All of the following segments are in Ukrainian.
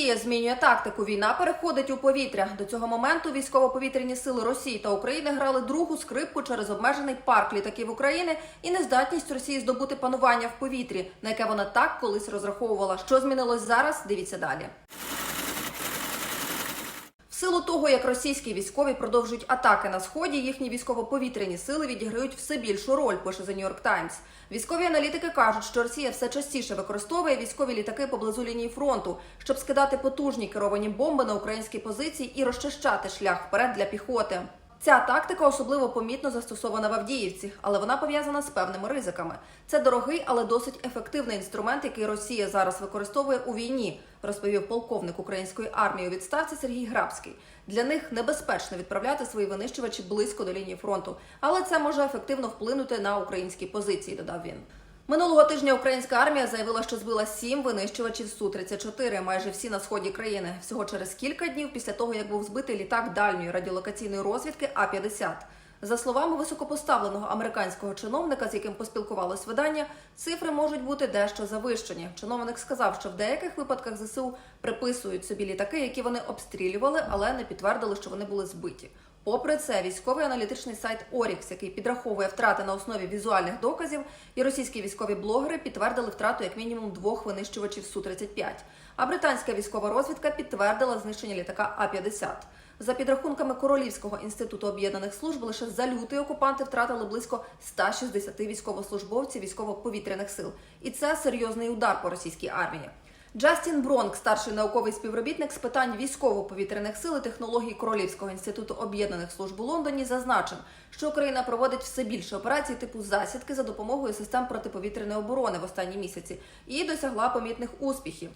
Росія змінює тактику. Війна переходить у повітря. До цього моменту військово-повітряні сили Росії та України грали другу скрипку через обмежений парк літаків України і нездатність Росії здобути панування в повітрі, на яке вона так колись розраховувала. Що змінилось зараз? Дивіться далі. Силу того, як російські військові продовжують атаки на сході, їхні військово-повітряні сили відіграють все більшу роль. Пише The New York Times. Військові аналітики кажуть, що Росія все частіше використовує військові літаки поблизу лінії фронту, щоб скидати потужні керовані бомби на українські позиції і розчищати шлях вперед для піхоти. Ця тактика особливо помітно застосована в Авдіївці, але вона пов'язана з певними ризиками. Це дорогий, але досить ефективний інструмент, який Росія зараз використовує у війні, розповів полковник української армії у відставці Сергій Грабський. Для них небезпечно відправляти свої винищувачі близько до лінії фронту, але це може ефективно вплинути на українські позиції. Додав він. Минулого тижня українська армія заявила, що збила сім винищувачів су 34 майже всі на сході країни. Всього через кілька днів після того, як був збитий літак дальньої радіолокаційної розвідки А 50 За словами високопоставленого американського чиновника, з яким поспілкувалось видання, цифри можуть бути дещо завищені. Чиновник сказав, що в деяких випадках ЗСУ приписують собі літаки, які вони обстрілювали, але не підтвердили, що вони були збиті. Попри це, військовий аналітичний сайт Орікс, який підраховує втрати на основі візуальних доказів, і російські військові блогери підтвердили втрату як мінімум двох винищувачів су 35 А британська військова розвідка підтвердила знищення літака А 50 За підрахунками Королівського інституту об'єднаних служб, лише за лютий окупанти втратили близько 160 військовослужбовців військово-повітряних сил, і це серйозний удар по російській армії. Джастін Бронк, старший науковий співробітник з питань військово-повітряних сил і технологій Королівського інституту об'єднаних служб у Лондоні, зазначив, що Україна проводить все більше операцій типу засідки за допомогою систем протиповітряної оборони в останні місяці і досягла помітних успіхів.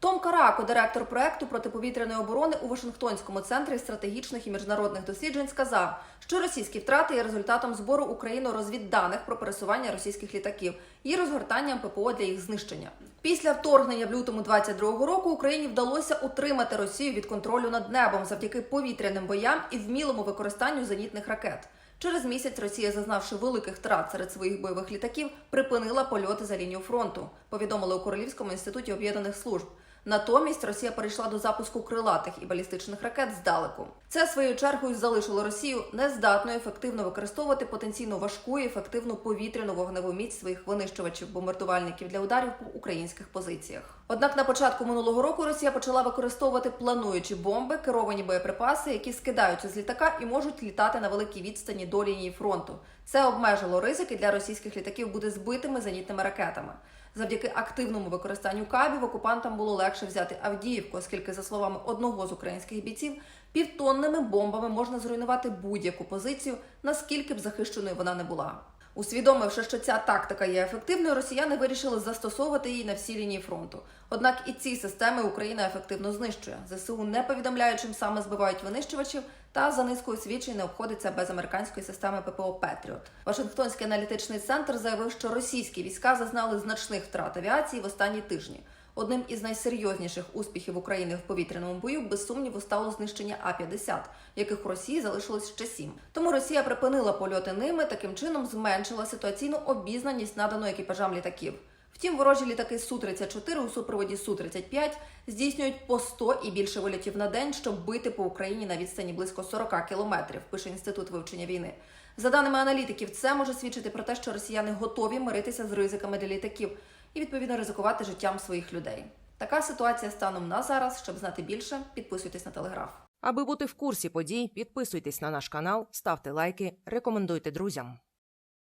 Том Карако, директор проекту протиповітряної оборони у Вашингтонському центрі стратегічних і міжнародних досліджень, сказав, що російські втрати є результатом збору Україну розвідданих про пересування російських літаків і розгортанням ППО для їх знищення. Після вторгнення в лютому 22-го року Україні вдалося утримати Росію від контролю над небом завдяки повітряним боям і вмілому використанню зенітних ракет. Через місяць Росія, зазнавши великих втрат серед своїх бойових літаків, припинила польоти за лінію фронту. Повідомили у Королівському інституті об'єднаних служб. Натомість Росія перейшла до запуску крилатих і балістичних ракет здалеку. Це своєю чергою залишило Росію нездатною ефективно використовувати потенційно важку і ефективну повітряну вогневу міць своїх винищувачів бомбардувальників для ударів по українських позиціях. Однак на початку минулого року Росія почала використовувати плануючі бомби, керовані боєприпаси, які скидаються з літака і можуть літати на великій відстані до лінії фронту. Це обмежило ризики для російських літаків бути збитими зенітними ракетами. Завдяки активному використанню кабів окупантам було легше взяти Авдіївку, оскільки, за словами одного з українських бійців, півтонними бомбами можна зруйнувати будь-яку позицію, наскільки б захищеною вона не була. Усвідомивши, що ця тактика є ефективною, росіяни вирішили застосовувати її на всій лінії фронту. Однак і ці системи Україна ефективно знищує. ЗСУ не повідомляють, чим саме збивають винищувачів, та за низкою свідчень не обходиться без американської системи ППО Петріот. Вашингтонський аналітичний центр заявив, що російські війська зазнали значних втрат авіації в останні тижні. Одним із найсерйозніших успіхів України в повітряному бою без сумніву стало знищення А-50, яких у Росії залишилось ще сім. Тому Росія припинила польоти ними, таким чином зменшила ситуаційну обізнаність надану екіпажам літаків. Втім, ворожі літаки Су-34 у супроводі Су-35 здійснюють по 100 і більше вильотів на день, щоб бити по Україні на відстані близько 40 кілометрів, пише інститут вивчення війни. За даними аналітиків, це може свідчити про те, що росіяни готові миритися з ризиками для літаків і відповідно ризикувати життям своїх людей. Така ситуація станом на зараз. Щоб знати більше, підписуйтесь на телеграф. Аби бути в курсі подій, підписуйтесь на наш канал, ставте лайки, рекомендуйте друзям.